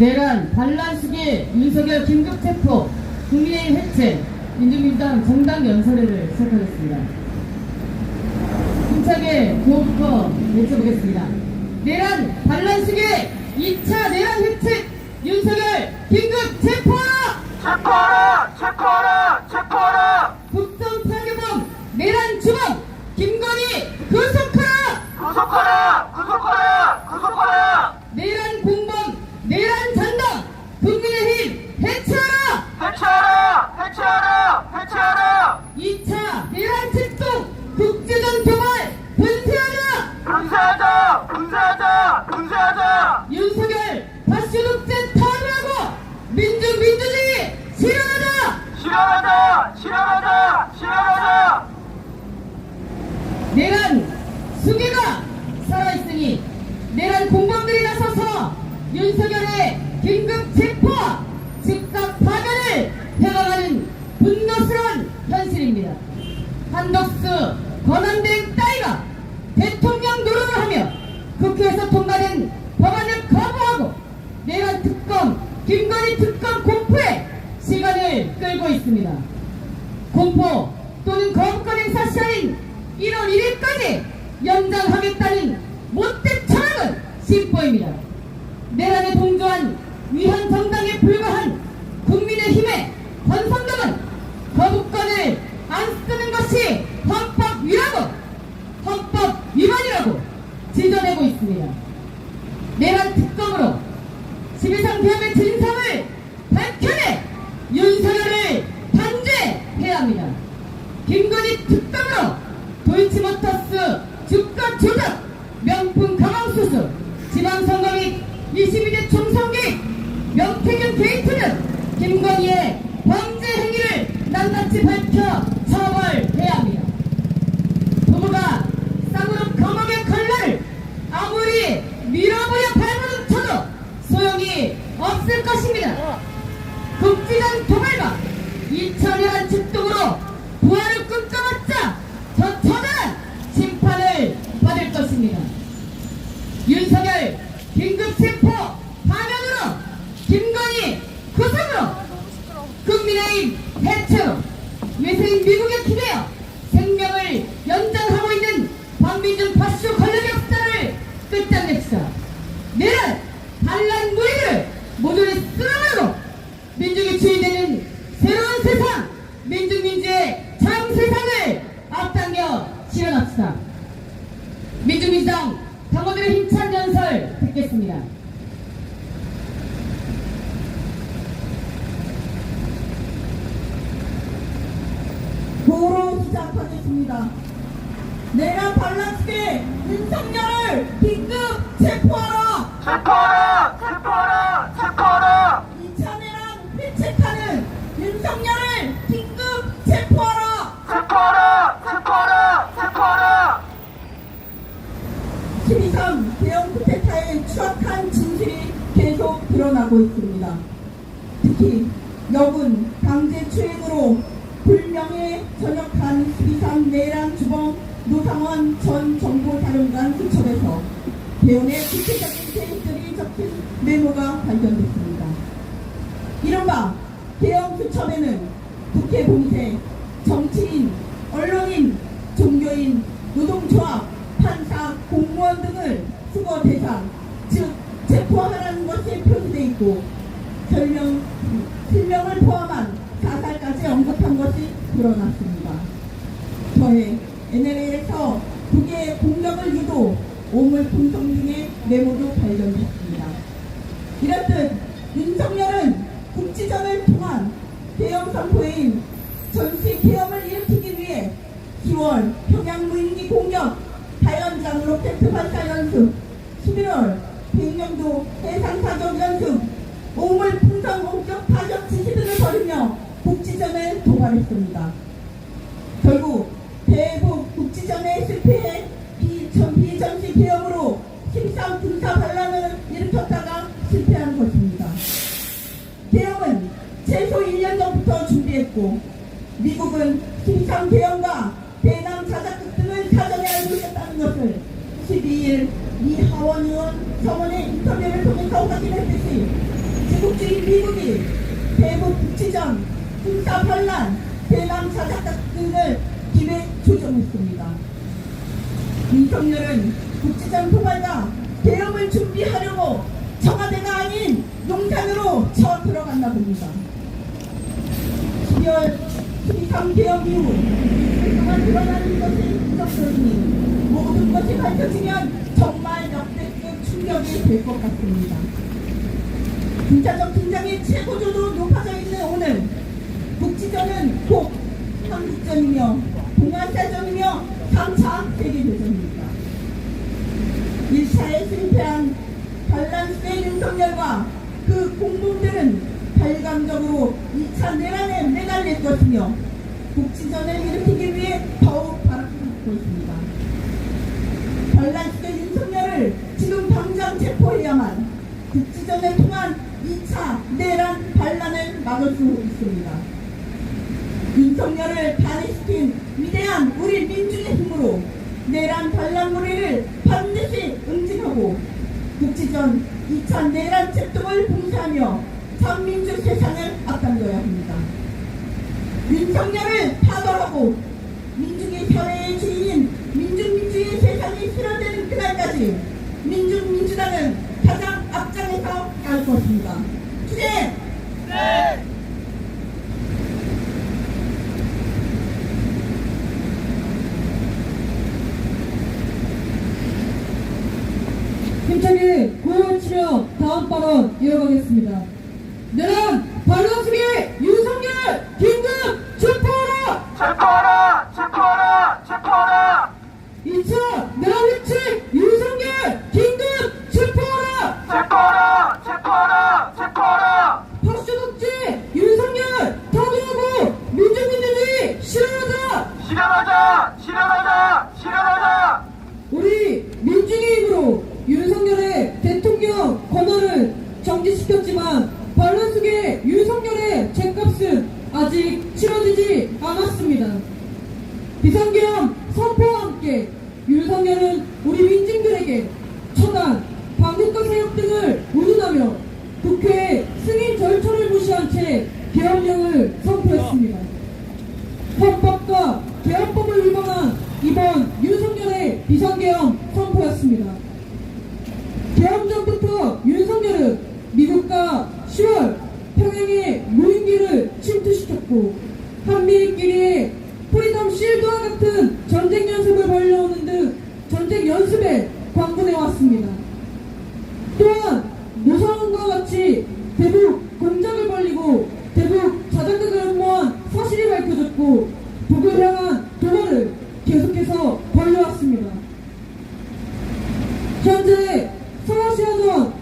내란 반란식의 윤석열 긴급 체포 국민의힘 해체 민주민주당 정당 연설회를 시작하겠습니다. 힘차게 구호부터 외쳐보겠습니다. 내란 반란식의 2차 내란 해체 윤석열 긴급 체포하라! 체포하라! 체포하라! 체포하라! 국정 파괴범 내란 주범 김건희 구속하라! 구속하라! 구속하라! 구속하라! 내란 공범 내란 잔당 국민의힘 해체하라! 해체하라! 해체하라! 해체하라! 2차 내란 출동 국제전 교발 분쇄하라! 분쇄하자! 분쇄하자! 분쇄하자! 윤석열 다시 독재 탄압하고 민주 민주주의 실현하자! 실현하자! 실현하자! 실현하자! 내란 수개가 살아있으니 내란 공범들이 나서서 윤석열의 긴급 체포와 즉각 파견을 해가가는 분노스러운 현실입니다. 한덕수 권한대행 따위가 대통령 노릇을 하며 국회에서 통과된 법안을 거부하고 내란 특검, 김건희 특검 공포에 시간을 끌고 있습니다. 공포 또는 거부권 행사 시한인 1월 1일까지 연장하겠다는 못된 철학은 신보입니다. 내란에 동조한 위헌 정당에 불과한 국민의힘의 권성동은 거부권을 안 쓰는 것이 헌법 위라고 헌법 위반이라고 지적하고 있습니다. 내란 특검으로 11상 대학의 진상을 밝혀내 윤석열을 단죄해야 합니다. 김건희 특검으로 도이치모터스 주가 조작, 명품 가방 수수, 지방선거 및 22대 총선 개입, 명태균 게이트는 김건희의 범죄 행위를 낱낱이 밝혀 처벌해야 합니다. 부부가 쌍으로 감옥의 칼날을 아무리 밀어버려 발버둥 쳐도 소용이 없을 것입니다. 국지전 도발과 2천여한 출동으로 부활을 꿈꿔봤자 저 처절한 심판을 받을 것입니다. 윤석열 긴급 체포 파면으로 김건희 구속으로 국민의힘 해체로 외세인 미국에 기대어 생명을 연장하고 있는 박민준 파쇼 권력 역사를 끝장냅시다. 내란 반란 무리를 모조리 쓸어버리고 민중이 주인되는 새로운 세상 민중민주의 참 세상을 앞당겨 실현합시다. 민주민주당 당원들의 힘찬 연설 듣겠습니다. 도로 시작하겠습니다. 내란 반란식의 윤석열을 긴급 체포하라! 체포하라! 체포하라! 체포하라! 드러나고 있습니다. 특히 여군 강제 추행으로 불명예 전역한 12.3 내란 주범 노상원 전 정보사령관 수첩에서 대원의 구체적인 케이스들이 적힌 메모가 발견됐습니다. 이른바 대형 수첩에는 국회 공세, 정치인, 언론인, 종교인, 노동조합, 판사, 공무원 등을 수거 대상, 즉 것이 있고 설명, 실명을 포함한 사살까지 언급한 것이 드러났습니다. 저의 NLA에서 두 개의 공격을 유도, 오물 분석 등의 메모도 발견됐습니다. 이렇듯 윤석열은 국지전을 통한 대형 선포인 전시 계엄을 일으키기 위해 10월 평양 무인기 공격, 다연장 로켓 발사 연습, 11월 백령도 해상사격 연습, 오물 풍선 원격 타격 지시 등을 벌이며 국지전에 도발했습니다. 결국 대북 국지전에 실패해 비전, 비전시 계엄으로 힘싸움 군사 반란을 일으켰다가 실패한 것입니다. 계엄은 최소 1년 전부터 준비했고 미국은 힘싸움 계엄과 대남 자작극 등을 사전에 알고 있었다는 것을 12일 이 하원 의원 서원의 인터뷰를 통해서 확인했듯이 제국주의 미국이 대북 북치전, 군사 반란, 대남 자작극 등을 기획 조정했습니다. 윤석열은 국지전 포괄과 대응을 준비하려고 청와대가 아닌 용산으로 쳐 들어갔나 봅니다. 12월 12.3 개혁 이후 그동안 드러나는 것이 부적절이니 모든 것이 밝혀지면 정말 역대급 충격이 될 것 같습니다. 군사적 긴장이 최고조로 높아져 있는 오늘 국지전은 곧 한국전이며 동아시아전이며 3차 세계대전입니다. 1차에 실패한 반란스의 윤석열과 그 공범들은 발감적으로 2차 내란에 매달릴 것이며 국지전을 일으키기 위해 더욱 발악하고 있습니다. 반란스의 윤석열을 지금 당장 체포해야만 국지전을 통한 2차 내란 반란을 막을 수 있습니다. 윤석열을 탄핵시킨 위대한 우리 민중의 힘으로 내란 반란 무리를 반드시 응징하고 국지전 2차 내란 책동을 봉사하며 참민주 세상을 앞당겨야 합니다. 윤석열을 파벌하고 민중의 혈의 주인인 민중민주의 세상이 실현되는 그날까지 민중민주당은 가장 앞장에서 갈 것입니다. 투쟁! 힘차게 구호를 치며 다음 발언 이어가겠습니다. 내란 발언수계 윤석열 긴급 체포하라! 체포하라! 체포하라! 체포하라! 2차 내란 위치 윤석열 긴급 체포하라! 체포하라! 체포하라! 체포하라! 박수 독재 윤석열 타도하고 민주민주주의 실현하자! 실현하자! 실현하자! 실현하자! 우리 민중의 힘으로 윤석열의 대통령 권한을 정지시켰지만 반란 속에 윤석열의 죄값은 아직 치러지지 않았습니다. 비상계엄 선포와 함께 윤석열은 우리 민중들에게 처단, 반국가 사역 등을 운운하며 국회의 승인 절차를 무시한 채 계엄령을 선포했습니다. 헌법과 개헌법을 위반한 이번 윤석열의 비상계엄 선포였습니다. 계엄 전부터 윤석열은 미국과 10월 평양의 무인기를 침투시켰고 한미끼리의 프리덤 실드와 같은 전쟁 연습을 벌려오는 등 전쟁 연습에 광분해 왔습니다. 또한 노사원과 같이 대북 공작을 벌리고 대북 자작극을 음모한 사실이 밝혀졌고 북을 향한 도발을 계속해서 벌려왔습니다. 현재 서아시아전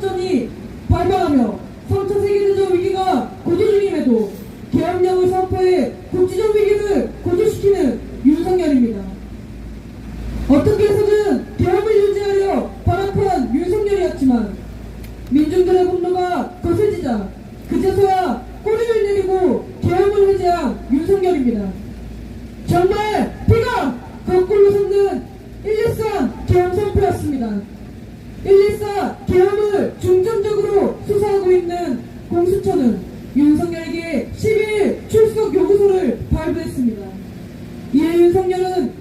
동유럽전이 발발하며 3차 세계대전 위기가 고조 중임에도 계엄령을 선포해 국지적 위기를 고조시키는 윤석열입니다. 어떻게 해서든 계엄을 유지하려 발악한 윤석열이었지만 민중들의 분노가 거세지자 그제서야 꼬리를 내리고 계엄을 해제한 윤석열입니다. 정말 피가 거꾸로 솟는 113 계엄 선포였습니다. 114 계엄을 중점적으로 수사하고 있는 공수처는 윤석열에게 12일 출석 요구서를 발부했습니다. 이에 윤석열은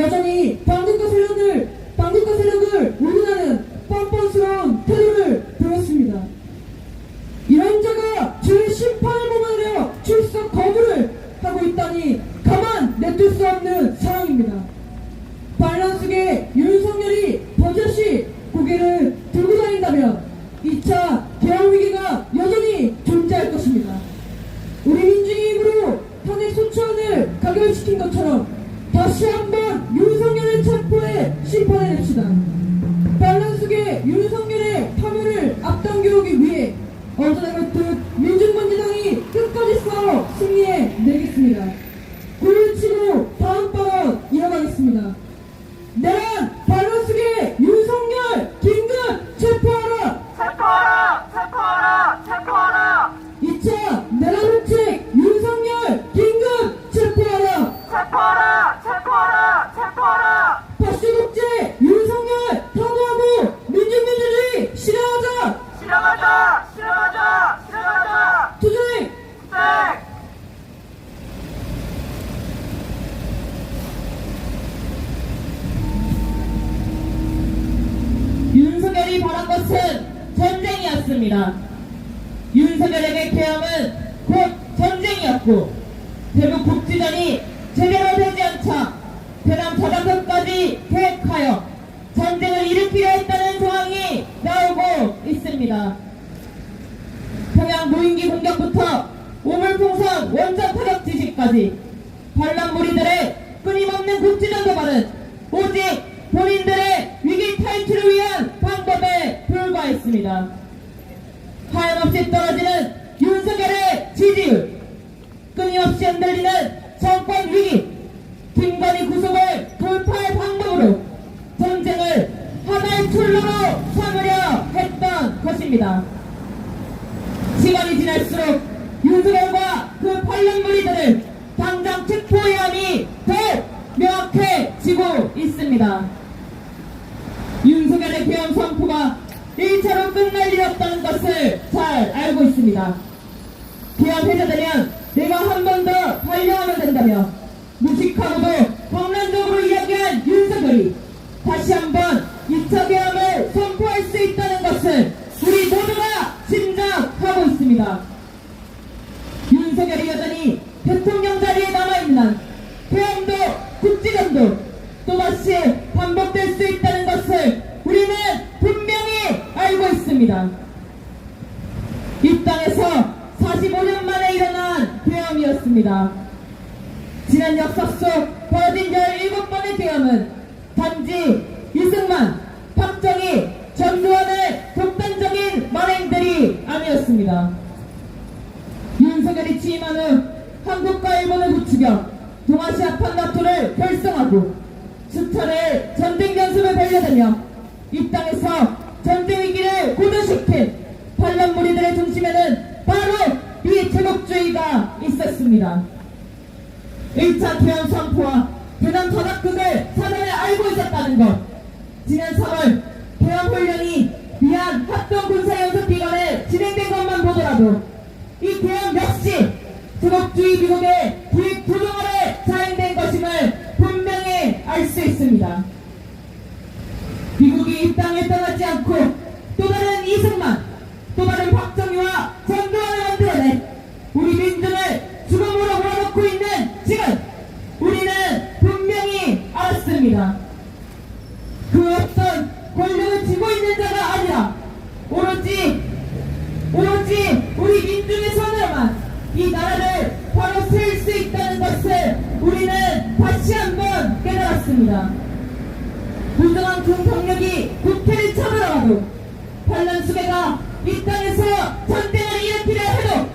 เดี๋ยวเจ้าหนี้พิ่ 윤석열의 파멸을 앞당겨오기 위해 어제나 그렇듯 민중민주당이 끝까지 싸워 승리해 내겠습니다. 고일치고 다음 발언 이어가겠습니다. 내란 반란숙의 윤석열 긴급 체포하라! 체포하라! 체포하라! 체포하라! 2차 내란 흑책 윤석열 긴급 체포하라! 체포하라! 체포하라! 체포하라! 박수독재 윤석열 탄호하고 민주민주주의 실현하자! 실현하자! 실현하자! 실현하자! 투쟁! 네! 윤석열이 바란 것은 전쟁이었습니다. 윤석열에게 계엄은 곧 전쟁이었고 대북 국지전이 제대로 되지 않자 대남 자장선까지 계획하여 전쟁을 일으키려 했다는 상황이 나오고 있습니다. 평양 무인기 공격부터 오물풍선 원전 타격 지시까지 반란 무리들의 끊임없는 국지전 도발은 오직 본인들의 위기 탈출을 위한 방법에 불과했습니다. 하염없이 떨어지는 윤석열의 지지율, 끊임없이 흔들리는 정권 위기, 김건희 구속을 돌파할 방법으로 전쟁을 하나의 출로로 삼으려 했던 것입니다. 시간이 지날수록 윤석열과 그 관련 무리들을 당장 체포해야 함이 더욱 명확해지고 있습니다. 윤석열의 계엄 선포가 1차로 끝날 일 알고 있습니다. 계엄 해제되면 내가 한 번 더 달려가면 된다며 무식하고도 강란적으로 이야기한 윤석열이 다시 한번 2차 계엄을 선포할 수 있다는 것을 우리 모두가 짐작하고 있습니다. 윤석열이 여전히 대통령 자리에 남아있는 한 계엄도 국지전도 또다시 반복될 수 있다는 것을 우리는 분명히 알고 있습니다. 이 땅에서 45년 만에 일어난 계엄이었습니다. 지난 역사 속 벌어진 17번의 계엄은 단지 이승만, 박정희, 전두환의 극단적인 만행들이 아니었습니다. 윤석열이 취임한 후 한국과 일본을 부추겨 동아시아 판 나토를 결성하고 수차례 전쟁 연습을 벌려대며 이 땅에서 전쟁 위기를 고조시킨 반란 무리들의 중심에는 바로 이 제국주의가 있었습니다. 1차 태연 선포와 대남 전학극을 사전에 알고 있었다는 것. 지난 3월 대남 훈련이 위안 합동 군사연습 기간에 진행된 것만 보더라도 이 대남 역시 제국주의 미국의 기획 부동 아래 자행된 것임을 분명히 알 수 있습니다. 미국이 이 땅을 떠나지 않고 또 다른 이승만, 또 다른 박정희와 전두환을 만들어내 우리 민중을 죽음으로 몰아넣고 있는 지금 우리는 분명히 알았습니다. 그 어떤 권력을 쥐고 있는 자가 아니라 오로지 오로지 우리 민중의 손으로만 이 나라를 바로 세울 수 있다는 것을 우리는 다시 한번 깨달았습니다. 부정한 군통력이 국회를 쳐들어가도 반란 수배가 이 땅에서 전쟁을 일으키려 해도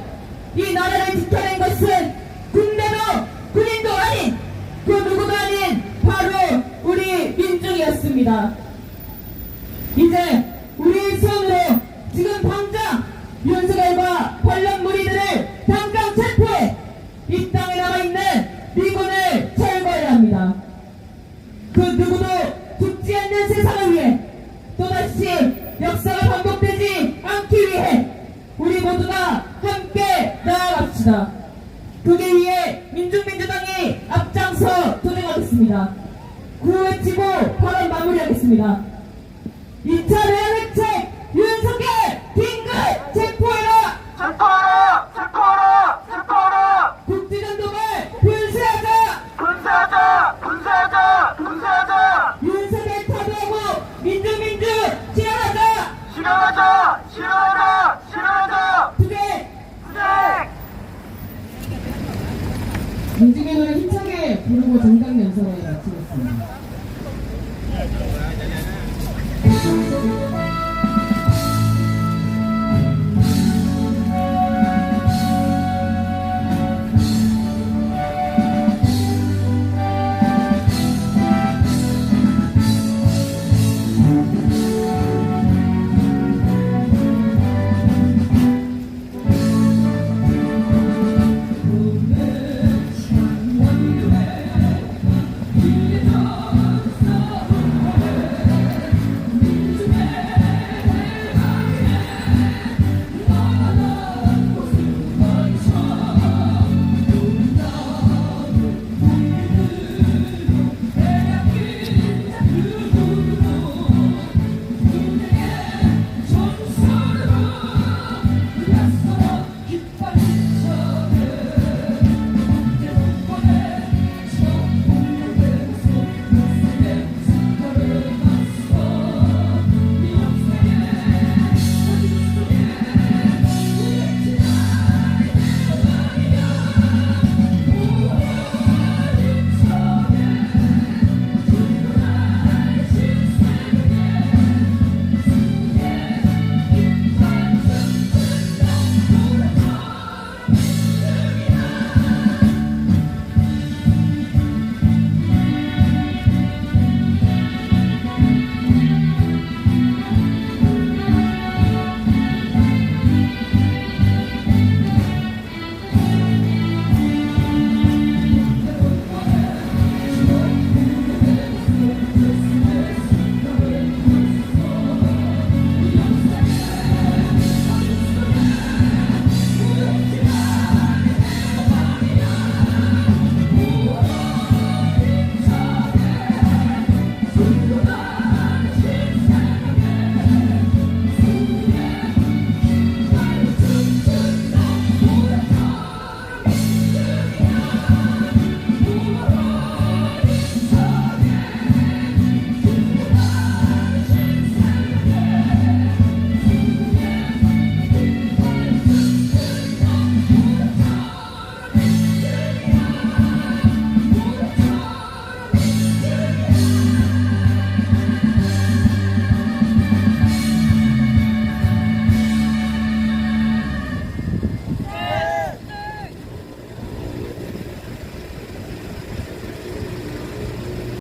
이 나라를 지켜낸 것은 군대도 군인도 아닌 그 누구도 아닌 바로 우리 민중이었습니다. 이제 우리의 손으로 지금 당장 윤석열과 반란 무리들을 당장 체포해 이 땅에 남아있는 미군을 철거해야 합니다. 그 누구도 죽지 않는 세상을 위해 또다시 역사가 반복되지 않기 위해 우리 모두가 함께 나아갑시다. 그게 위해 민중민주당이 앞장서 도전하겠습니다. 구호 외치고 발언 마무리하겠습니다. 2차 내란 획책 윤석열 긴급 체포해라! 체포하라! 체포하라! 체포하라! 국지전 도발 불세하자! 군사하자! 군사하자! 군사하자! 윤석열 타도하고 민주민주 실현하자! 실현하자! 실현하자! 투쟁! 투쟁! 민중의 노래 힘차게 부르고 정당 마치겠습니다.